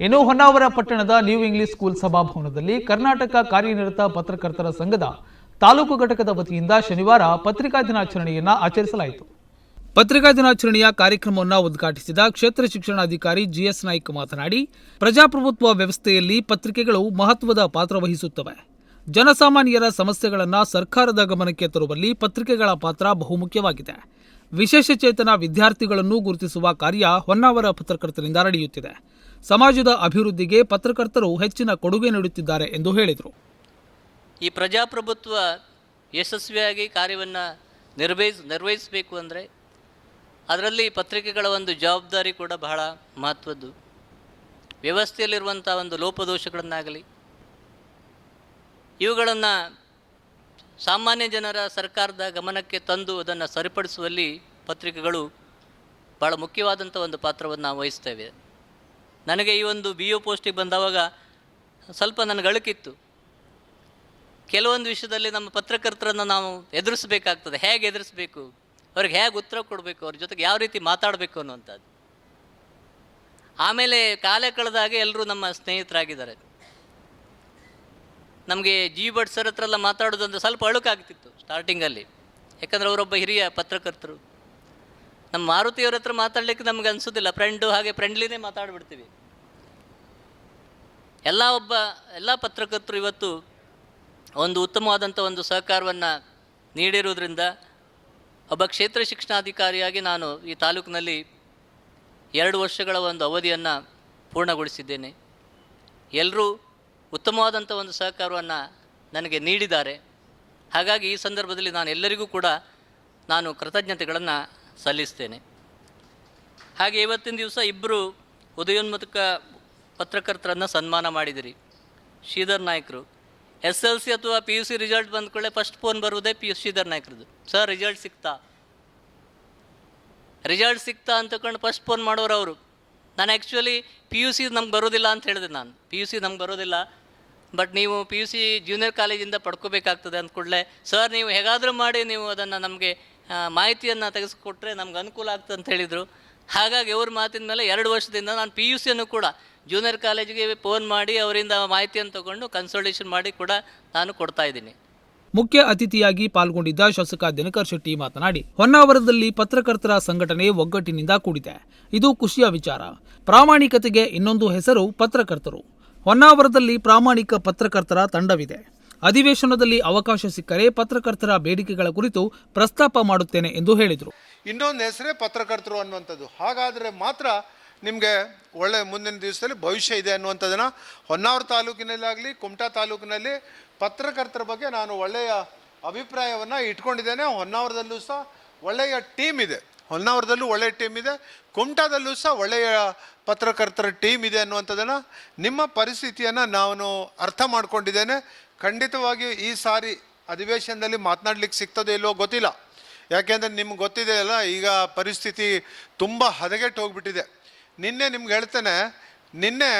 ಇನ್ನು ಹೊನ್ನಾವರ ಪಟ್ಟಣದ new English school ಸಭಾಭವನದಲ್ಲಿ ಕರ್ನಾಟಕ ಕಾರ್ಯನಿರತ ಪತ್ರಕರ್ತರ ಸಂಘದ ತಾಲೂಕು ಘಟಕದ ವತಿಯಿಂದ ಶನಿವಾರ ಪತ್ರಿಕಾ ದಿನಾಚರಣೆಯನ್ನ ಆಚರಿಸಲಾಯಿತು. ಪತ್ರಿಕಾ ದಿನಾಚರಣೆಯ ಕಾರ್ಯಕ್ರಮವನ್ನು ಉದ್ಘಾಟಿಸಿದ ಕ್ಷೇತ್ರ ಶಿಕ್ಷಣಾಧಿಕಾರಿ ಜಿಎಸ್ ನಾಯ್ಕ್ ಮಾತನಾಡಿ, ಪ್ರಜಾಪ್ರಭುತ್ವ ವ್ಯವಸ್ಥೆಯಲ್ಲಿ ಪತ್ರಿಕೆಗಳು ಮಹತ್ವದ ಪಾತ್ರ ವಹಿಸುತ್ತವೆ. ಜನಸಾಮಾನ್ಯರ ಸಮಸ್ಯೆಗಳನ್ನು ಸರ್ಕಾರದ ಗಮನಕ್ಕೆ ತರುವಲ್ಲಿ ಪತ್ರಿಕೆಗಳ ಪಾತ್ರ ಬಹುಮುಖ್ಯವಾಗಿದೆ. ವಿಶೇಷ ಚೇತನ ವಿದ್ಯಾರ್ಥಿಗಳನ್ನು ಗುರುತಿಸುವ ಕಾರ್ಯ ಹೊನ್ನಾವರ ಪತ್ರಕರ್ತರಿಂದ ನಡೆಯುತ್ತಿದೆ. ಸಮಾಜದ ಅಭಿವೃದ್ಧಿಗೆ ಪತ್ರಕರ್ತರು ಹೆಚ್ಚಿನ ಕೊಡುಗೆ ನೀಡುತ್ತಿದ್ದಾರೆ ಎಂದು ಹೇಳಿದರು. ಈ ಪ್ರಜಾಪ್ರಭುತ್ವ ಯಶಸ್ವಿಯಾಗಿ ಕಾರ್ಯವನ್ನು ನಿರ್ವಹಿಸ್, ನಿರ್ವಹಿಸಬೇಕು ಅಂದರೆ ಅದರಲ್ಲಿ ಪತ್ರಿಕೆಗಳ ಒಂದು ಜವಾಬ್ದಾರಿ ಕೂಡ ಬಹಳ ಮಹತ್ವದ್ದು. ವ್ಯವಸ್ಥೆಯಲ್ಲಿರುವಂಥ ಒಂದು ಲೋಪದೋಷಗಳನ್ನಾಗಲಿ, ಇವುಗಳನ್ನು ಸಾಮಾನ್ಯ ಜನರ ಸರ್ಕಾರದ ಗಮನಕ್ಕೆ ತಂದು ಅದನ್ನು ಸರಿಪಡಿಸುವಲ್ಲಿ ಪತ್ರಿಕೆಗಳು ಭಾಳ ಮುಖ್ಯವಾದಂಥ ಒಂದು ಪಾತ್ರವನ್ನು ವಹಿಸ್ತೇವೆ. ನನಗೆ ಈ ಒಂದು ಬಿ ಯು ಪೋಸ್ಟಿಗೆ ಬಂದವಾಗ ಸ್ವಲ್ಪ ನನಗೆ ಅಳುಕಿತ್ತು ಕೆಲವೊಂದು ವಿಷಯದಲ್ಲಿ ನಮ್ಮ ಪತ್ರಕರ್ತರನ್ನು ನಾವು ಎದುರಿಸಬೇಕಾಗ್ತದೆ. ಹೇಗೆ ಎದುರಿಸಬೇಕು? ಅವ್ರಿಗೆ ಹೇಗೆ ಉತ್ತರ ಕೊಡಬೇಕು? ಅವ್ರ ಜೊತೆಗೆ ಯಾವ ರೀತಿ ಮಾತಾಡಬೇಕು ಅನ್ನುವಂಥದ್ದು. ಆಮೇಲೆ ಕಾಲ ಕಳೆದಾಗೆ ಎಲ್ಲರೂ ನಮ್ಮ ಸ್ನೇಹಿತರಾಗಿದ್ದಾರೆ. ನಮಗೆ ಜಿ ಭಟ್ ಸರ್ ಹತ್ರ ಎಲ್ಲ ಮಾತಾಡೋದು ಸ್ವಲ್ಪ ಅಳುಕಾಗ್ತಿತ್ತು ಸ್ಟಾರ್ಟಿಂಗಲ್ಲಿ ಯಾಕಂದರೆ ಅವರೊಬ್ಬ ಹಿರಿಯ ಪತ್ರಕರ್ತರು. ನಮ್ಮ ಮಾರುತಿಯವ್ರ ಹತ್ರ ಮಾತಾಡ್ಲಿಕ್ಕೆ ನಮ್ಗೆ ಅನಿಸೋದಿಲ್ಲ. ಫ್ರೆಂಡು ಹಾಗೆ ಫ್ರೆಂಡ್ಲಿನೇ ಮಾತಾಡ್ಬಿಡ್ತೀವಿ. ಎಲ್ಲ ಒಬ್ಬ, ಎಲ್ಲ ಪತ್ರಕರ್ತರು ಇವತ್ತು ಒಂದು ಉತ್ತಮವಾದಂಥ ಒಂದು ಸಹಕಾರವನ್ನು ನೀಡಿರುವುದರಿಂದ ಒಬ್ಬ ಕ್ಷೇತ್ರ ಶಿಕ್ಷಣಾಧಿಕಾರಿಯಾಗಿ ನಾನು ಈ ತಾಲೂಕಿನಲ್ಲಿ ಎರಡು ವರ್ಷಗಳ ಒಂದು ಅವಧಿಯನ್ನು ಪೂರ್ಣಗೊಳಿಸಿದ್ದೇನೆ. ಎಲ್ಲರೂ ಉತ್ತಮವಾದಂಥ ಒಂದು ಸಹಕಾರವನ್ನು ನನಗೆ ನೀಡಿದ್ದಾರೆ. ಹಾಗಾಗಿ ಈ ಸಂದರ್ಭದಲ್ಲಿ ನಾನು ಎಲ್ಲರಿಗೂ ಕೂಡ ನಾನು ಕೃತಜ್ಞತೆಗಳನ್ನು ಸಲ್ಲಿಸ್ತೇನೆ. ಹಾಗೆ ಇವತ್ತಿನ ದಿವಸ ಇಬ್ಬರು ಉದಯೋನ್ಮುಖ ಪತ್ರಕರ್ತರನ್ನು ಸನ್ಮಾನ ಮಾಡಿದಿರಿ. ಶ್ರೀಧರ್ ನಾಯ್ಕರು. ಎಸ್ ಎಲ್ ಸಿ ಅಥವಾ ಪಿ ಯು ಸಿ ರಿಸಲ್ಟ್ ಬಂದ ಕೂಡಲೇ ಫಸ್ಟ್ ಫೋನ್ ಬರುವುದೇ ಪಿ ಯು ಶ್ರೀಧರ್ ನಾಯ್ಕರದು ಸರ್, ರಿಸಲ್ಟ್ ಸಿಕ್ತಾ? ರಿಸಲ್ಟ್ ಸಿಕ್ತಾ ಅಂತಕೊಂಡು ಫಸ್ಟ್ ಫೋನ್ ಮಾಡೋರು ಅವರು. ನಾನು ಆ್ಯಕ್ಚುಲಿ ಪಿ ಯು ಸಿ ನಮ್ಗೆ ಬರೋದಿಲ್ಲ ಅಂತ ಹೇಳಿದೆ ನಾನು. ಪಿ ಯು ಸಿ ನಮ್ಗೆ ಬರೋದಿಲ್ಲ ಬಟ್ ನೀವು ಪಿ ಯು ಸಿ ಜೂನಿಯರ್ ಕಾಲೇಜಿಂದ ಪಡ್ಕೋಬೇಕಾಗ್ತದೆ ಅಂದ ಕೂಡಲೇ, ಸರ್, ನೀವು ಹೇಗಾದರೂ ಮಾಡಿ, ನೀವು ಅದನ್ನು ನಮಗೆ ಮಾಹಿತಿಯನ್ನು ತೆಗೆಸಿಕೊಟ್ರೆ ನಮ್ಗೆ ಅನುಕೂಲ ಆಗ್ತದೆ ಅಂತ ಹೇಳಿದರು. ಹಾಗಾಗಿ ಅವ್ರ ಮಾತಿನ ಮೇಲೆ ಎರಡು ವರ್ಷದಿಂದ ನಾನು ಪಿ ಯು ಸಿಯನ್ನು ಕೂಡ ಜೂನಿಯರ್ ಕಾಲೇಜಿಗೆ ಫೋನ್ ಮಾಡಿ ಅವರಿಂದ ಮಾಹಿತಿಯನ್ನು ತಗೊಂಡು ಕನ್ಸಲ್ಟೇಷನ್ ಮಾಡಿ ಕೂಡ ನಾನು ಕೊಡ್ತಾ ಇದ್ದೀನಿ. ಮುಖ್ಯ ಅತಿಥಿಯಾಗಿ ಪಾಲ್ಗೊಂಡಿದ್ದ ಶಾಸಕ ದಿನಕರ್ ಶೆಟ್ಟಿ ಮಾತನಾಡಿ, ಹೊನ್ನಾವರದಲ್ಲಿ ಪತ್ರಕರ್ತರ ಸಂಘಟನೆ ಒಗ್ಗಟ್ಟಿನಿಂದ ಕೂಡಿದೆ. ಇದು ಖುಷಿಯ ವಿಚಾರ. ಪ್ರಾಮಾಣಿಕತೆಗೆ ಇನ್ನೊಂದು ಹೆಸರು ಪತ್ರಕರ್ತರು. ಹೊನ್ನಾವರದಲ್ಲಿ ಪ್ರಾಮಾಣಿಕ ಪತ್ರಕರ್ತರ ತಂಡವಿದೆ. ಅಧಿವೇಶನದಲ್ಲಿ ಅವಕಾಶ ಸಿಕ್ಕರೆ ಪತ್ರಕರ್ತರ ಬೇಡಿಕೆಗಳ ಕುರಿತು ಪ್ರಸ್ತಾಪ ಮಾಡುತ್ತೇನೆ ಎಂದು ಹೇಳಿದರು. ಇನ್ನೊಂದು ಹೆಸರೇ ಪತ್ರಕರ್ತರು ಅನ್ನುವಂಥದ್ದು. ಹಾಗಾದರೆ ಮಾತ್ರ ನಿಮಗೆ ಒಳ್ಳೆ ಮುಂದಿನ ದಿವಸದಲ್ಲಿ ಭವಿಷ್ಯ ಇದೆ ಅನ್ನುವಂಥದ್ದನ್ನು ಹೊನ್ನಾವರ ತಾಲೂಕಿನಲ್ಲಾಗಲಿ, ಕುಮಟಾ ತಾಲೂಕಿನಲ್ಲಿ ಪತ್ರಕರ್ತರ ಬಗ್ಗೆ ನಾನು ಒಳ್ಳೆಯ ಅಭಿಪ್ರಾಯವನ್ನು ಇಟ್ಕೊಂಡಿದ್ದೇನೆ. ಹೊನ್ನಾವರದಲ್ಲೂ ಸಹ ಒಳ್ಳೆಯ ಟೀಮ್ ಇದೆ. ಹೊನ್ನಾವರದಲ್ಲೂ ಒಳ್ಳೆಯ ಟೀಮ್ ಇದೆ. ಕುಮಟಾದಲ್ಲೂ ಸಹ ಒಳ್ಳೆಯ ಪತ್ರಕರ್ತರ ಟೀಮ್ ಇದೆ ಅನ್ನುವಂಥದ್ದನ್ನು ನಿಮ್ಮ ಪರಿಸ್ಥಿತಿಯನ್ನು ನಾನು ಅರ್ಥ ಮಾಡಿಕೊಂಡಿದ್ದೇನೆ. ಖಂಡಿತವಾಗಿಯೂ ಈ ಸಾರಿ ಅಧಿವೇಶನದಲ್ಲಿ ಮಾತನಾಡ್ಲಿಕ್ಕೆ ಸಿಗ್ತದೆ ಇಲ್ವೋ ಗೊತ್ತಿಲ್ಲ. ಯಾಕೆಂದರೆ ನಿಮ್ಗೆ ಗೊತ್ತಿದೆ ಅಲ್ಲ, ಈಗ ಪರಿಸ್ಥಿತಿ ತುಂಬ ಹದಗೆಟ್ಟು ಹೋಗ್ಬಿಟ್ಟಿದೆ. ನಿನ್ನೆ ನಿಮ್ಗೆ ಹೇಳ್ತೇನೆ, ನಿನ್ನೆ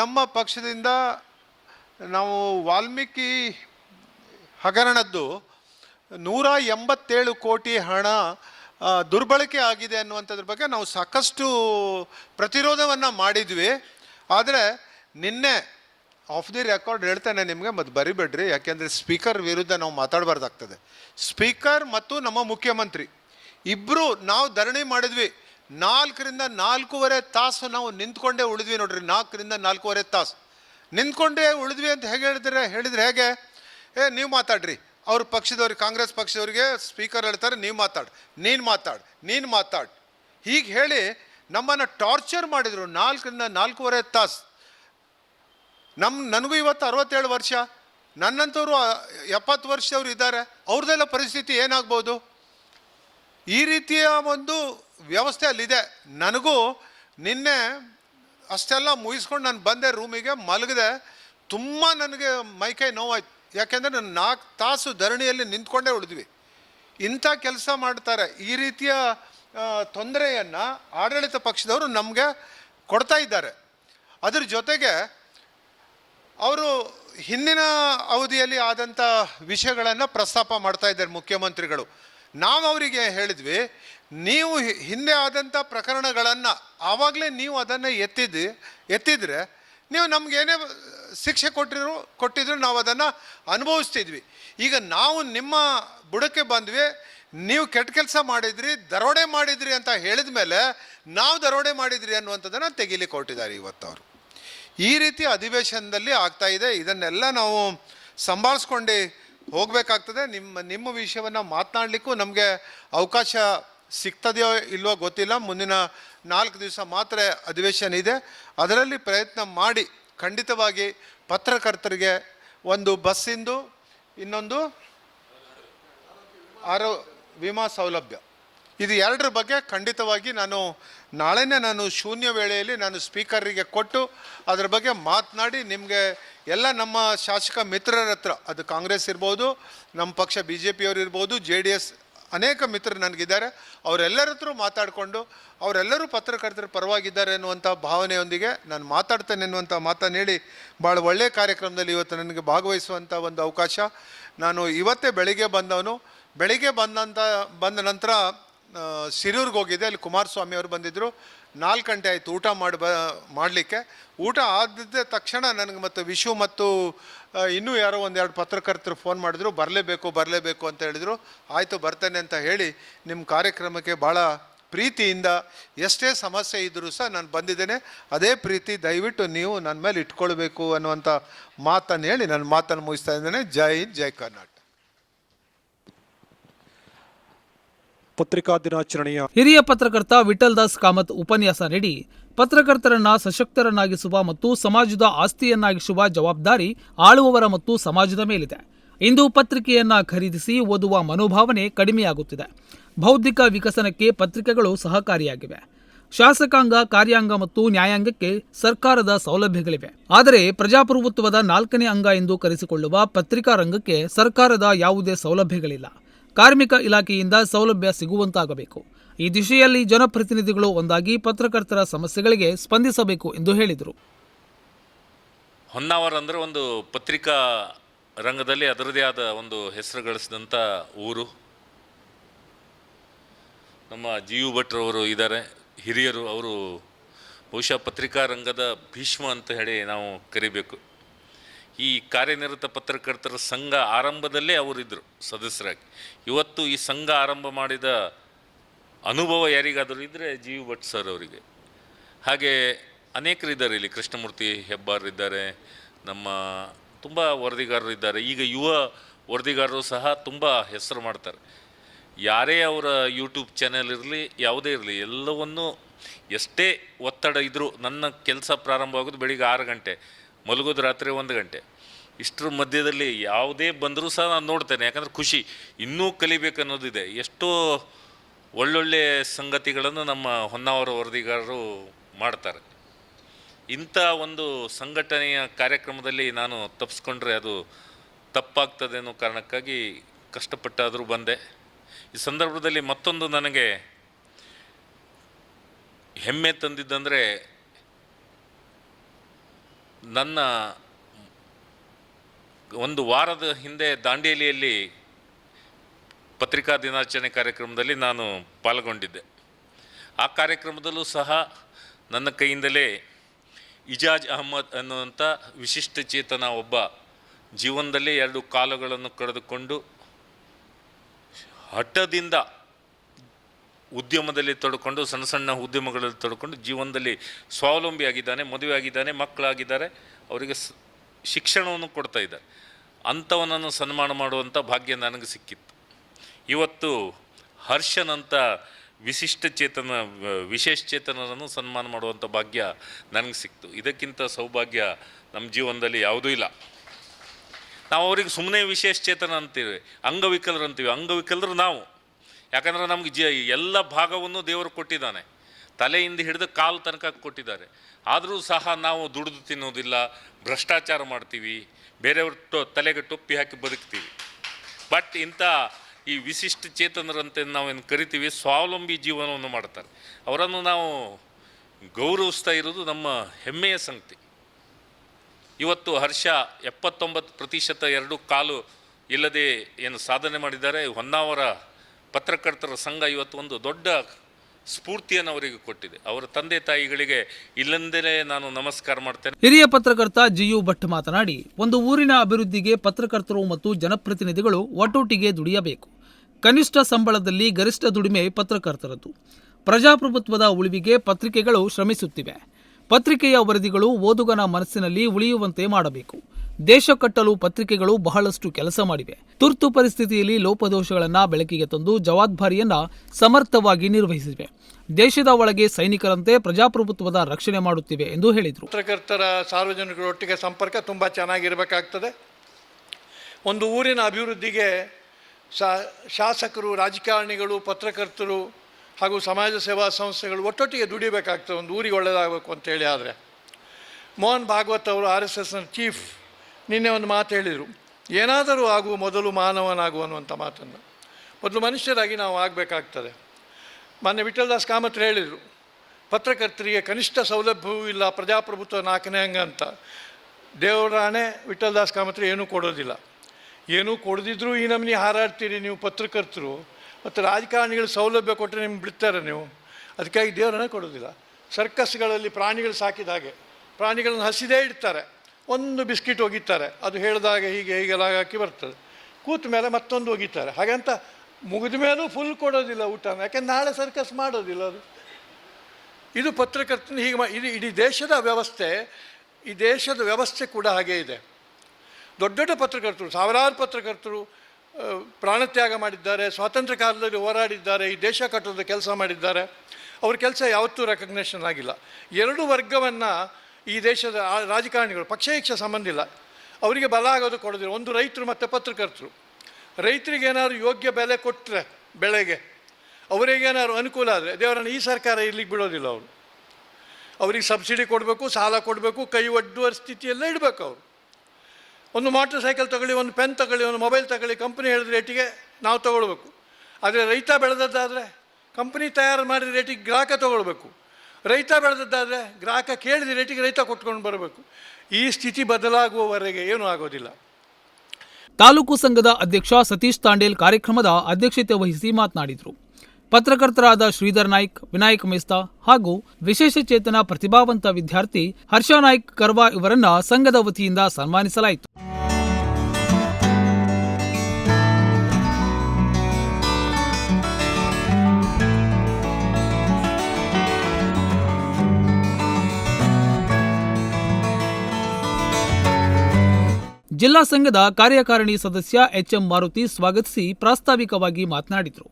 ನಮ್ಮ ಪಕ್ಷದಿಂದ ನಾವು ವಾಲ್ಮೀಕಿ ಹಗರಣದ್ದು ನೂರ ಎಂಬತ್ತೇಳು ಕೋಟಿ ಹಣ ದುರ್ಬಳಕೆ ಆಗಿದೆ ಅನ್ನುವಂಥದ್ರ ಬಗ್ಗೆ ನಾವು ಸಾಕಷ್ಟು ಪ್ರತಿರೋಧವನ್ನು ಮಾಡಿದ್ವಿ. ಆದರೆ ನಿನ್ನೆ ಆಫ್ ದಿ ರೆಕಾರ್ಡ್ ಹೇಳ್ತೇನೆ ನಿಮಗೆ ಮತ್ತು ಬರಿಬೇಡ್ರಿ. ಯಾಕೆಂದರೆ ಸ್ಪೀಕರ್ ವಿರುದ್ಧ ನಾವು ಮಾತಾಡಬಾರ್ದಾಗ್ತದೆ. ಸ್ಪೀಕರ್ ಮತ್ತು ನಮ್ಮ ಮುಖ್ಯಮಂತ್ರಿ ಇಬ್ಬರು ನಾವು ಧರಣಿ ಮಾಡಿದ್ವಿ. ನಾಲ್ಕರಿಂದ ನಾಲ್ಕೂವರೆ ತಾಸು ನಾವು ನಿಂತ್ಕೊಂಡೇ ಉಳಿದ್ವಿ ನೋಡ್ರಿ. ನಾಲ್ಕರಿಂದ ನಾಲ್ಕೂವರೆ ತಾಸು. ನಿಂತ್ಕೊಂಡೇ ಉಳಿದ್ವಿ ಅಂತ ಹೇಗೆ ಹೇಳಿದ್ರೆ ಹೇಳಿದ್ರೆ ಹೇಗೆ? ಏ, ನೀವು ಮಾತಾಡ್ರಿ. ಅವ್ರ ಪಕ್ಷದವ್ರಿಗೆ ಕಾಂಗ್ರೆಸ್ ಪಕ್ಷದವ್ರಿಗೆ ಸ್ಪೀಕರ್ ಹೇಳ್ತಾರೆ ನೀವು ಮಾತಾಡು, ನೀನು ಮಾತಾಡು ನೀನು ಮಾತಾಡು. ಹೀಗೆ ಹೇಳಿ ನಮ್ಮನ್ನು ಟಾರ್ಚರ್ ಮಾಡಿದರು ನಾಲ್ಕರಿಂದ ನಾಲ್ಕೂವರೆ ತಾಸು. ನಮ್ಮ ನನಗೂ ಇವತ್ತು ಅರವತ್ತೇಳು ವರ್ಷ. ನನ್ನಂಥವ್ರು ಎಪ್ಪತ್ತು ವರ್ಷದವ್ರು ಇದ್ದಾರೆ. ಅವ್ರದ್ದೆಲ್ಲ ಪರಿಸ್ಥಿತಿ ಏನಾಗ್ಬೋದು? ಈ ರೀತಿಯ ಒಂದು ವ್ಯವಸ್ಥೆ ಅಲ್ಲಿದೆ. ನನಗೂ ನಿನ್ನೆ ಅಷ್ಟೆಲ್ಲ ಮುಗಿಸ್ಕೊಂಡು ನಾನು ಬಂದೆ ರೂಮಿಗೆ, ಮಲಗಿದೆ. ತುಂಬ ನನಗೆ ಮೈಕೈ ನೋವಾಯ್ತು. ಯಾಕೆಂದರೆ ನಾನು ನಾಲ್ಕು ತಾಸು ಧರಣಿಯಲ್ಲಿ ನಿಂತ್ಕೊಂಡೇ ಉಳಿದ್ವಿ. ಇಂಥ ಕೆಲಸ ಮಾಡ್ತಾರೆ. ಈ ರೀತಿಯ ತೊಂದರೆಯನ್ನು ಆಡಳಿತ ಪಕ್ಷದವರು ನಮಗೆ ಕೊಡ್ತಾ ಇದ್ದಾರೆ. ಅದ್ರ ಜೊತೆಗೆ ಅವರು ಹಿಂದಿನ ಅವಧಿಯಲ್ಲಿ ಆದಂಥ ವಿಷಯಗಳನ್ನು ಪ್ರಸ್ತಾಪ ಮಾಡ್ತಾ ಇದ್ದಾರೆ ಮುಖ್ಯಮಂತ್ರಿಗಳು. ನಾವು ಅವರಿಗೆ ಹೇಳಿದ್ವಿ, ನೀವು ಹಿಂದೆ ಆದಂಥ ಪ್ರಕರಣಗಳನ್ನು ಆವಾಗಲೇ ನೀವು ಅದನ್ನು ಎತ್ತಿದ್ದು, ಎತ್ತಿದರೆ ನೀವು ನಮಗೇನೇ ಶಿಕ್ಷೆ ಕೊಟ್ಟಿರು ಕೊಟ್ಟಿದ್ರು ನಾವು ಅದನ್ನು ಅನುಭವಿಸ್ತಿದ್ವಿ. ಈಗ ನಾವು ನಿಮ್ಮ ಬುಡಕ್ಕೆ ಬಂದ್ವಿ, ನೀವು ಕೆಟ್ಟ ಕೆಲಸ ಮಾಡಿದ್ರಿ, ದರೋಡೆ ಮಾಡಿದ್ರಿ ಅಂತ ಹೇಳಿದ ಮೇಲೆ ನಾವು ದರೋಡೆ ಮಾಡಿದ್ರಿ ಅನ್ನುವಂಥದ್ದನ್ನು ತೆಗಿಲಿಕ್ಕೆ ಕೊಟ್ಟಿದ್ದಾರೆ ಇವತ್ತು ಅವರು ಈ ರೀತಿ ಅಧಿವೇಶನದಲ್ಲಿ ಆಗ್ತಾ ಇದೆ. ಇದನ್ನೆಲ್ಲ ನಾವು ಸಂಭಾಳಿಸ್ಕೊಂಡು ಹೋಗಬೇಕಾಗ್ತದೆ. ನಿಮ್ಮ ನಿಮ್ಮ ವಿಷಯವನ್ನು ಮಾತನಾಡಲಿಕ್ಕೂ ನಮಗೆ ಅವಕಾಶ ಸಿಗ್ತದೆಯೋ ಇಲ್ವೋ ಗೊತ್ತಿಲ್ಲ. ಮುಂದಿನ ನಾಲ್ಕು ದಿವಸ ಮಾತ್ರ ಅಧಿವೇಶನ ಇದೆ. ಅದರಲ್ಲಿ ಪ್ರಯತ್ನ ಮಾಡಿ ಖಂಡಿತವಾಗಿ ಪತ್ರಕರ್ತರಿಗೆ ಒಂದು ಬಸ್ಸಿಂದು ಇನ್ನೊಂದು ಆರೋ ವಿಮಾ ಸೌಲಭ್ಯ. ಇದು ಎರಡರ ಬಗ್ಗೆ ಖಂಡಿತವಾಗಿ ನಾನು ನಾಳೆನೇ ನಾನು ಶೂನ್ಯ ವೇಳೆಯಲ್ಲಿ ನಾನು ಸ್ಪೀಕರಿಗೆ ಕೊಟ್ಟು ಅದರ ಬಗ್ಗೆ ಮಾತನಾಡಿ ನಿಮಗೆ ಎಲ್ಲ ನಮ್ಮ ಶಾಸಕ ಮಿತ್ರರ ಹತ್ರ, ಅದು ಕಾಂಗ್ರೆಸ್ ಇರ್ಬೋದು, ನಮ್ಮ ಪಕ್ಷ ಬಿ ಜೆ ಪಿಯವರು ಇರ್ಬೋದು ಜೆ ಡಿ ಎಸ್ ಅನೇಕ ಮಿತ್ರರು ನನಗಿದ್ದಾರೆ. ಅವರೆಲ್ಲರ ಹತ್ರ ಮಾತಾಡಿಕೊಂಡು, ಅವರೆಲ್ಲರೂ ಪತ್ರಕರ್ತರ ಪರವಾಗಿದ್ದಾರೆ ಎನ್ನುವಂಥ ಭಾವನೆಯೊಂದಿಗೆ ನಾನು ಮಾತಾಡ್ತೇನೆ ಎನ್ನುವಂಥ ಮಾತನ್ನು ಹೇಳಿ ಭಾಳ ಒಳ್ಳೆಯ ಕಾರ್ಯಕ್ರಮದಲ್ಲಿ ಇವತ್ತು ನನಗೆ ಭಾಗವಹಿಸುವಂಥ ಒಂದು ಅವಕಾಶ. ನಾನು ಇವತ್ತೇ ಬೆಳಿಗ್ಗೆ ಬಂದವನು. ಬೆಳಿಗ್ಗೆ ಬಂದಂಥ ಬಂದ ನಂತರ ಸಿರೂರ್ಗೆ ಹೋಗಿದ್ದೆ. ಅಲ್ಲಿ ಕುಮಾರಸ್ವಾಮಿ ಅವರು ಬಂದಿದ್ದರು ನಾಲ್ಕು ಗಂಟೆ ಆಯಿತು ಊಟ ಮಾಡಿ ಬ ಮಾಡಲಿಕ್ಕೆ. ಊಟ ಆದಿದ್ದ ತಕ್ಷಣ ನನಗೆ ಮತ್ತು ವಿಶು ಮತ್ತು ಇನ್ನೂ ಯಾರೋ ಒಂದೆರಡು ಪತ್ರಕರ್ತರು ಫೋನ್ ಮಾಡಿದ್ರು, ಬರಲೇಬೇಕು ಬರಲೇಬೇಕು ಅಂತ ಹೇಳಿದರು. ಆಯಿತು, ಬರ್ತೇನೆ ಅಂತ ಹೇಳಿ ನಿಮ್ಮ ಕಾರ್ಯಕ್ರಮಕ್ಕೆ ಭಾಳ ಪ್ರೀತಿಯಿಂದ ಎಷ್ಟೇ ಸಮಸ್ಯೆ ಇದ್ದರೂ ಸಹ ನಾನು ಬಂದಿದ್ದೇನೆ. ಅದೇ ಪ್ರೀತಿ, ದಯವಿಟ್ಟು ನೀವು ನನ್ನ ಮೇಲೆ ಇಟ್ಕೊಳ್ಬೇಕು ಅನ್ನುವಂಥ ಮಾತನ್ನು ಹೇಳಿ ನನ್ನ ಮಾತನ್ನು ಮುಗಿಸ್ತಾ ಇದ್ದೇನೆ. ಜೈ ಜೈ ಕರ್ನಾಟಕ. ಪತ್ರಿಕಾ ದಿನಾಚರಣೆಯ ಹಿರಿಯ ಪತ್ರಕರ್ತ ವಿಠಲ್ ದಾಸ್ ಕಾಮತ್ ಉಪನ್ಯಾಸ ನೀಡಿ, ಪತ್ರಕರ್ತರನ್ನ ಸಶಕ್ತರನ್ನಾಗಿಸುವ ಮತ್ತು ಸಮಾಜದ ಆಸ್ತಿಯನ್ನಾಗಿಸುವ ಜವಾಬ್ದಾರಿ ಆಳುವವರ ಮತ್ತು ಸಮಾಜದ ಮೇಲಿದೆ. ಇಂದು ಪತ್ರಿಕೆಯನ್ನ ಖರೀದಿಸಿ ಓದುವ ಮನೋಭಾವನೆ ಕಡಿಮೆಯಾಗುತ್ತಿದೆ. ಬೌದ್ಧಿಕ ವಿಕಸನಕ್ಕೆ ಪತ್ರಿಕೆಗಳು ಸಹಕಾರಿಯಾಗಿವೆ. ಶಾಸಕಾಂಗ, ಕಾರ್ಯಾಂಗ ಮತ್ತು ನ್ಯಾಯಾಂಗಕ್ಕೆ ಸರ್ಕಾರದ ಸೌಲಭ್ಯಗಳಿವೆ. ಆದರೆ ಪ್ರಜಾಪ್ರಭುತ್ವದ ನಾಲ್ಕನೇ ಅಂಗ ಎಂದು ಕರೆಸಿಕೊಳ್ಳುವ ಪತ್ರಿಕಾ ರಂಗಕ್ಕೆ ಸರ್ಕಾರದ ಯಾವುದೇ ಸೌಲಭ್ಯಗಳಿಲ್ಲ. ಕಾರ್ಮಿಕ ಇಲಾಖೆಯಿಂದ ಸೌಲಭ್ಯ ಸಿಗುವಂತಾಗಬೇಕು. ಈ ದಿಶೆಯಲ್ಲಿ ಜನಪ್ರತಿನಿಧಿಗಳು ಒಂದಾಗಿ ಪತ್ರಕರ್ತರ ಸಮಸ್ಯೆಗಳಿಗೆ ಸ್ಪಂದಿಸಬೇಕು ಎಂದು ಹೇಳಿದರು. ಹೊನ್ನಾವರ ಅಂದರೆ ಒಂದು ಪತ್ರಿಕಾ ರಂಗದಲ್ಲಿ ಅದರದೇ ಆದ ಒಂದು ಹೆಸರು ಗಳಿಸಿದಂಥ ಊರು. ನಮ್ಮ ಜಿ ಯು ಭಟ್ರವರು ಇದ್ದಾರೆ. ಹಿರಿಯರು ಅವರು ಬಹುಶಃ ಪತ್ರಿಕಾ ರಂಗದ ಭೀಷ್ಮ ಅಂತ ಹೇಳಿ ನಾವು ಕರಿಬೇಕು. ಈ ಕಾರ್ಯನಿರತ ಪತ್ರಕರ್ತರ ಸಂಘ ಆರಂಭದಲ್ಲೇ ಅವರಿದ್ದರು ಸದಸ್ಯರಾಗಿ. ಇವತ್ತು ಈ ಸಂಘ ಆರಂಭ ಮಾಡಿದ ಅನುಭವ ಯಾರಿಗಾದರೂ ಇದ್ದರೆ ಜಿ ಯು ಭಟ್ ಸರ್ ಅವರಿಗೆ. ಹಾಗೆ ಅನೇಕರಿದ್ದಾರೆ ಇಲ್ಲಿ. ಕೃಷ್ಣಮೂರ್ತಿ ಹೆಬ್ಬಾರ್ ಇದ್ದಾರೆ, ನಮ್ಮ ತುಂಬ ವರದಿಗಾರರು ಇದ್ದಾರೆ. ಈಗ ಯುವ ವರದಿಗಾರರು ಸಹ ತುಂಬ ಹೆಸರು ಮಾಡ್ತಾರೆ. ಯಾರೇ ಅವರ ಯೂಟ್ಯೂಬ್ ಚಾನೆಲ್ ಇರಲಿ, ಯಾವುದೇ ಇರಲಿ, ಎಲ್ಲವನ್ನು ಎಷ್ಟೇ ಒತ್ತಡ ಇದ್ದರೂ ನನ್ನ ಕೆಲಸ ಪ್ರಾರಂಭ ಆಗೋದು ಬೆಳಿಗ್ಗೆ ಆರು ಗಂಟೆ. ಮಲಗೋದು ರಾತ್ರಿ ಒಂದು ಗಂಟೆ. ಇಷ್ಟರ ಮಧ್ಯದಲ್ಲಿ ಯಾವುದೇ ಬಂದರೂ ಸಹ ನಾನು ನೋಡ್ತೇನೆ. ಯಾಕಂದರೆ ಖುಷಿ. ಇನ್ನೂ ಕಲಿಬೇಕು ಅನ್ನೋದಿದೆ ಎಷ್ಟೋ ಒಳ್ಳೊಳ್ಳೆ ಸಂಗತಿಗಳನ್ನು ನಮ್ಮ ಹೊನ್ನಾವರ ವರದಿಗಾರರು ಮಾಡ್ತಾರೆ. ಇಂಥ ಒಂದು ಸಂಘಟನೆಯ ಕಾರ್ಯಕ್ರಮದಲ್ಲಿ ನಾನು ತಪ್ಪಿಸ್ಕೊಂಡ್ರೆ ಅದು ತಪ್ಪಾಗ್ತದೆ ಅನ್ನೋ ಕಾರಣಕ್ಕಾಗಿ ಕಷ್ಟಪಟ್ಟಾದರೂ ಬಂದೆ. ಈ ಸಂದರ್ಭದಲ್ಲಿ ಮತ್ತೊಂದು ನನಗೆ ಹೆಮ್ಮೆ ತಂದಿದ್ದಂದರೆ ನನ್ನ ಒಂದು ವಾರದ ಹಿಂದೆ ದಾಂಡೇಲಿಯಲ್ಲಿ ಪತ್ರಿಕಾ ದಿನಾಚರಣೆ ಕಾರ್ಯಕ್ರಮದಲ್ಲಿ ನಾನು ಪಾಲ್ಗೊಂಡಿದ್ದೆ. ಆ ಕಾರ್ಯಕ್ರಮದಲ್ಲೂ ಸಹ ನನ್ನ ಕೈಯಿಂದಲೇ ಇಜಾಜ್ ಅಹಮದ್ ಅನ್ನುವಂಥ ವಿಶಿಷ್ಟ ಚೇತನ ಒಬ್ಬ ಜೀವನದಲ್ಲಿ ಎರಡು ಕಾಲುಗಳನ್ನು ಕಳೆದುಕೊಂಡು ಹಠದಿಂದ ಉದ್ಯಮದಲ್ಲಿ ತೊಡ್ಕೊಂಡು, ಸಣ್ಣ ಸಣ್ಣ ಉದ್ಯಮಗಳಲ್ಲಿ ತೊಡ್ಕೊಂಡು ಜೀವನದಲ್ಲಿ ಸ್ವಾವಲಂಬಿ ಆಗಿದ್ದಾನೆ ಮದುವೆ ಆಗಿದ್ದಾನೆ ಮಕ್ಕಳಾಗಿದ್ದಾರೆ, ಅವರಿಗೆ ಶಿಕ್ಷಣವನ್ನು ಕೊಡ್ತಾ ಇದ್ದಾರೆ. ಅಂಥವನನ್ನು ಸನ್ಮಾನ ಮಾಡುವಂಥ ಭಾಗ್ಯ ನನಗೆ ಸಿಕ್ಕಿತ್ತು. ಇವತ್ತು ಹರ್ಷನಂತ ವಿಶಿಷ್ಟ ಚೇತನ, ವಿಶೇಷ ಚೇತನರನ್ನು ಸನ್ಮಾನ ಮಾಡುವಂಥ ಭಾಗ್ಯ ನನಗೆ ಸಿಕ್ತು. ಇದಕ್ಕಿಂತ ಸೌಭಾಗ್ಯ ನಮ್ಮ ಜೀವನದಲ್ಲಿ ಯಾವುದೂ ಇಲ್ಲ. ನಾವು ಅವ್ರಿಗೆ ಸುಮ್ಮನೆ ವಿಶೇಷ ಚೇತನ ಅಂತೀವಿ, ಅಂಗವಿಕಲರು ಅಂತೀವಿ, ಅಂಗವಿಕಲರು ನಾವು. ಯಾಕಂದರೆ ನಮಗೆ ಜ ಎಲ್ಲ ಭಾಗವನ್ನು ದೇವರು ಕೊಟ್ಟಿದ್ದಾನೆ. ತಲೆಯಿಂದ ಹಿಡಿದು ಕಾಲು ತನಕ ಕೊಟ್ಟಿದ್ದಾರೆ. ಆದರೂ ಸಹ ನಾವು ದುಡಿದು ತಿನ್ನೋದಿಲ್ಲ, ಭ್ರಷ್ಟಾಚಾರ ಮಾಡ್ತೀವಿ, ಬೇರೆಯವ್ರ ಟೊ, ತಲೆಗೆ ಟೊಪ್ಪಿ ಹಾಕಿ ಬದುಕ್ತೀವಿ. ಬಟ್ ಇಂಥ ಈ ವಿಶಿಷ್ಟ ಚೇತನರಂತೆ ನಾವೇನು ಕರಿತೀವಿ, ಸ್ವಾವಲಂಬಿ ಜೀವನವನ್ನು ಮಾಡ್ತಾರೆ. ಅವರನ್ನು ನಾವು ಗೌರವಿಸ್ತಾ ಇರೋದು ನಮ್ಮ ಹೆಮ್ಮೆಯ ಸಂಗತಿ. ಇವತ್ತು ಹರ್ಷ ಎಪ್ಪತ್ತೊಂಬತ್ತು ಪ್ರತಿಶತ ಎರಡು ಕಾಲು ಇಲ್ಲದೆ ಏನು ಸಾಧನೆ ಮಾಡಿದ್ದಾರೆ, ಹೊನ್ನಾವರ ಪತ್ರಕರ್ತರ ಸಂಘ ಇವತ್ತು ಒಂದು ದೊಡ್ಡ ಸ್ಫೂರ್ತಿಯನ್ನು ಅವರಿಗೆ ಕೊಟ್ಟಿದೆ. ಅವರ ತಂದೆ ತಾಯಿಗಳಿಗೆ ಇಲ್ಲಂದೇ ನಾನು ನಮಸ್ಕಾರ ಮಾಡ್ತೇನೆ. ಹಿರಿಯ ಪತ್ರಕರ್ತ ಜಿಯು ಭಟ್ ಮಾತನಾಡಿ, ಒಂದು ಊರಿನ ಅಭಿವೃದ್ಧಿಗೆ ಪತ್ರಕರ್ತರು ಮತ್ತು ಜನಪ್ರತಿನಿಧಿಗಳು ಒಟ್ಟೊಟ್ಟಿಗೆ ದುಡಿಯಬೇಕು. ಕನಿಷ್ಠ ಸಂಬಳದಲ್ಲಿ ಗರಿಷ್ಠ ದುಡಿಮೆ ಪತ್ರಕರ್ತರದ್ದು. ಪ್ರಜಾಪ್ರಭುತ್ವದ ಉಳಿವಿಗೆ ಪತ್ರಿಕೆಗಳು ಶ್ರಮಿಸುತ್ತಿವೆ. ಪತ್ರಿಕೆಯ ವರದಿಗಳು ಓದುಗನ ಮನಸ್ಸಿನಲ್ಲಿ ಉಳಿಯುವಂತೆ ಮಾಡಬೇಕು. ದೇಶ ಕಟ್ಟಲು ಪತ್ರಿಕೆಗಳು ಬಹಳಷ್ಟು ಕೆಲಸ ಮಾಡಿವೆ. ತುರ್ತು ಪರಿಸ್ಥಿತಿಯಲ್ಲಿ ಲೋಪದೋಷಗಳನ್ನು ಬೆಳಕಿಗೆ ತಂದು ಜವಾಬ್ದಾರಿಯನ್ನ ಸಮರ್ಥವಾಗಿ ನಿರ್ವಹಿಸಿವೆ. ದೇಶದ ಒಳಗೆ ಸೈನಿಕರಂತೆ ಪ್ರಜಾಪ್ರಭುತ್ವದ ರಕ್ಷಣೆ ಮಾಡುತ್ತಿವೆ ಎಂದು ಹೇಳಿದರು. ಪತ್ರಕರ್ತರ ಸಾರ್ವಜನಿಕರೊಟ್ಟಿಗೆ ಸಂಪರ್ಕ ತುಂಬ ಚೆನ್ನಾಗಿರಬೇಕಾಗ್ತದೆ. ಒಂದು ಊರಿನ ಅಭಿವೃದ್ಧಿಗೆ ಶಾಸಕರು, ರಾಜಕಾರಣಿಗಳು, ಪತ್ರಕರ್ತರು ಹಾಗೂ ಸಮಾಜ ಸೇವಾ ಸಂಸ್ಥೆಗಳು ಒಟ್ಟೊಟ್ಟಿಗೆ ದುಡಿಬೇಕಾಗ್ತದೆ. ಒಂದು ಊರಿಗೆ ಒಳ್ಳೆಯದಾಗಬೇಕು ಅಂತೇಳಿ ಆದರೆ. ಮೋಹನ್ ಭಾಗವತ್ ಅವರು ಆರ್ ಎಸ್ ಎಸ್ನ ಚೀಫ್ ನಿನ್ನೆ ಒಂದು ಮಾತು ಹೇಳಿದರು. ಏನಾದರೂ ಆಗುವ ಮೊದಲು ಮಾನವನಾಗು ಅನ್ನುವಂಥ ಮಾತನ್ನು. ಮೊದಲು ಮನುಷ್ಯರಾಗಿ ನಾವು ಆಗಬೇಕಾಗ್ತದೆ. ಮೊನ್ನೆ ವಿಠಲದಾಸ್ ಕಾಮತ್ ಹೇಳಿದರು, ಪತ್ರಕರ್ತರಿಗೆ ಕನಿಷ್ಠ ಸೌಲಭ್ಯವೂ ಇಲ್ಲ, ಪ್ರಜಾಪ್ರಭುತ್ವ ನಾಲ್ಕನೇ ಅಂಗ ಅಂತ. ದೇವರಾಣೆ ವಿಠಲದಾಸ್ ಕಾಮತ್ರಿ ಏನೂ ಕೊಡೋದಿಲ್ಲ. ಏನೂ ಕೊಡದಿದ್ರೂ ಈ ನಮೂನಿ ಹಾರಾಡ್ತೀರಿ ನೀವು ಪತ್ರಕರ್ತರು. ಮತ್ತು ರಾಜಕಾರಣಿಗಳು ಸೌಲಭ್ಯ ಕೊಟ್ಟರೆ ನಿಮ್ಗೆ ಬಿಡ್ತಾರೆ ನೀವು. ಅದಕ್ಕಾಗಿ ದೇವರನ್ನೇ ಕೊಡೋದಿಲ್ಲ. ಸರ್ಕಸ್ಗಳಲ್ಲಿ ಪ್ರಾಣಿಗಳು ಸಾಕಿದ ಹಾಗೆ. ಪ್ರಾಣಿಗಳನ್ನು ಹಸಿದೇ ಇಡ್ತಾರೆ. ಒಂದು ಬಿಸ್ಕಿಟ್ ಒಗಿತಾರೆ ಅದು ಹೇಳಿದಾಗ ಹೀಗೆ ಹೀಗೆಲ್ಲ ಹಾಕಿ ಬರ್ತದೆ. ಕೂತ ಮೇಲೆ ಮತ್ತೊಂದು ಒಗಿತಾರೆ ಹಾಗಂತ ಮುಗಿದ ಮೇಲೂ ಫುಲ್ ಕೊಡೋದಿಲ್ಲ ಊಟನ. ಯಾಕೆಂದ್ರೆ ನಾಳೆ ಸರ್ಕಸ್ ಮಾಡೋದಿಲ್ಲ ಅದು. ಇದು ಪತ್ರಕರ್ತನ ಹೀಗೆ ಇದು ಇಡೀ ದೇಶದ ವ್ಯವಸ್ಥೆ, ಈ ದೇಶದ ವ್ಯವಸ್ಥೆ ಕೂಡ ಹಾಗೇ ಇದೆ. ದೊಡ್ಡ ದೊಡ್ಡ ಪತ್ರಕರ್ತರು, ಸಾವಿರಾರು ಪತ್ರಕರ್ತರು ಪ್ರಾಣತ್ಯಾಗ ಮಾಡಿದ್ದಾರೆ, ಸ್ವಾತಂತ್ರ್ಯ ಕಾಲದಲ್ಲಿ ಹೋರಾಡಿದ್ದಾರೆ, ಈ ದೇಶ ಕಟ್ಟೋದ ಕೆಲಸ ಮಾಡಿದ್ದಾರೆ. ಅವ್ರ ಕೆಲಸ ಯಾವತ್ತೂ ರೆಕಗ್ನೇಷನ್ ಆಗಿಲ್ಲ. ಎರಡು ವರ್ಗವನ್ನು ಈ ದೇಶದ ರಾಜಕಾರಣಿಗಳು, ಪಕ್ಷೇಕ್ಷ ಸಂಬಂಧ ಇಲ್ಲ. ಅವರಿಗೆ ಬಲ ಆಗೋದು ಕೊಡೋದಿಲ್ಲ. ಒಂದು ರೈತರು ಮತ್ತು ಪತ್ರಕರ್ತರು. ರೈತರಿಗೆ ಏನಾದ್ರು ಯೋಗ್ಯ ಬೆಲೆ ಕೊಟ್ಟರೆ ಬೆಳೆಗೆ ಅವರಿಗೇನಾದ್ರು ಅನುಕೂಲ ಆದರೆ, ದೇವರನ್ನು ಈ ಸರ್ಕಾರ ಇರ್ಲಿಕ್ಕೆ ಬಿಡೋದಿಲ್ಲ ಅವರು. ಅವರಿಗೆ ಸಬ್ಸಿಡಿ ಕೊಡಬೇಕು, ಸಾಲ ಕೊಡಬೇಕು, ಕೈ ಒಡ್ಡುವ ಸ್ಥಿತಿಯಲ್ಲೇ ಇಡಬೇಕು ಅವರು. ಒಂದು ಮೋಟ್ರ್ ಸೈಕಲ್ ತಗೊಳ್ಳಿ, ಒಂದು ಪೆನ್ ತಗೊಳ್ಳಿ, ಒಂದು ಮೊಬೈಲ್ ತಗೊಳ್ಳಿ ಕಂಪ್ನಿ ಹೇಳಿದ ರೇಟಿಗೆ ನಾವು ತಗೊಳ್ಬೇಕು. ಆದರೆ ರೈತ ಬೆಳೆದದ್ದಾದರೆ ಕಂಪ್ನಿ ತಯಾರು ಮಾಡಿದ ರೇಟಿಗೆ ಗ್ರಾಹಕ ತಗೊಳ್ಬೇಕು. ರೈತ ಬೆಳೆದದ್ದಾದರೆ ಗ್ರಾಹಕ ಕೇಳಿದ ರೇಟಿಗೆ ರೈತ ಕೊಟ್ಕೊಂಡು ಬರಬೇಕು. ಈ ಸ್ಥಿತಿ ಬದಲಾಗುವವರೆಗೆ ಏನೂ ಆಗೋದಿಲ್ಲ. ತಾಲೂಕು ಸಂಘದ ಅಧ್ಯಕ್ಷ ಸತೀಶ್ ತಾಂಡೇಲ್ ಕಾರ್ಯಕ್ರಮದ ಅಧ್ಯಕ್ಷತೆ ವಹಿಸಿ ಮಾತನಾಡಿದರು. ಪತ್ರಕರ್ತರಾದ ಶ್ರೀಧರ್ ನಾಯ್ಕ್, ವಿನಾಯಕ್ ಮೇಸ್ತಾ ಹಾಗೂ ವಿಶೇಷ ಚೇತನ ಪ್ರತಿಭಾವಂತ ವಿದ್ಯಾರ್ಥಿ ಹರ್ಷ ನಾಯ್ಕ್ ಕರ್ವಾ ಇವರನ್ನ ಸಂಘದ ವತಿಯಿಂದ ಸನ್ಮಾನಿಸಲಾಯಿತು. ಜಿಲ್ಲಾ ಸಂಘದ ಕಾರ್ಯಕಾರಿಣಿ ಸದಸ್ಯ ಎಚ್ಎಂ ಮಾರುತಿ ಸ್ವಾಗತಿಸಿ ಪ್ರಾಸ್ತಾವಿಕವಾಗಿ ಮಾತನಾಡಿದರು.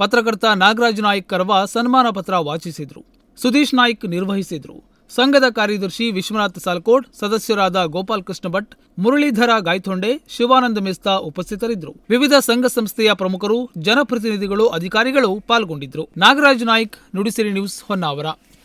ಪತ್ರಕರ್ತ ನಾಗರಾಜ್ ನಾಯ್ಕ್ ಕರ್ವ ಸನ್ಮಾನ ಪತ್ರ ವಾಚಿಸಿದರು. ಸುದೀಶ್ ನಾಯ್ಕ್ ನಿರ್ವಹಿಸಿದರು. ಸಂಘದ ಕಾರ್ಯದರ್ಶಿ ವಿಶ್ವನಾಥ್ ಸಾಲ್ಕೋಟ್ ಸದಸ್ಯರಾದ ಗೋಪಾಲ್ ಕೃಷ್ಣ ಭಟ್, ಮುರಳೀಧರ ಗಾಯ್ತೊಂಡೆ, ಶಿವಾನಂದ ಮೆಸ್ತಾ ಉಪಸ್ಥಿತರಿದ್ದರು. ವಿವಿಧ ಸಂಘ ಸಂಸ್ಥೆಯ ಪ್ರಮುಖರು, ಜನಪ್ರತಿನಿಧಿಗಳು, ಅಧಿಕಾರಿಗಳು ಪಾಲ್ಗೊಂಡಿದ್ದರು ನಾಗರಾಜ್ ನಾಯ್ಕ್ ನುಡಿಸಿರಿ ನ್ಯೂಸ್ ಹೊನ್ನಾವರ.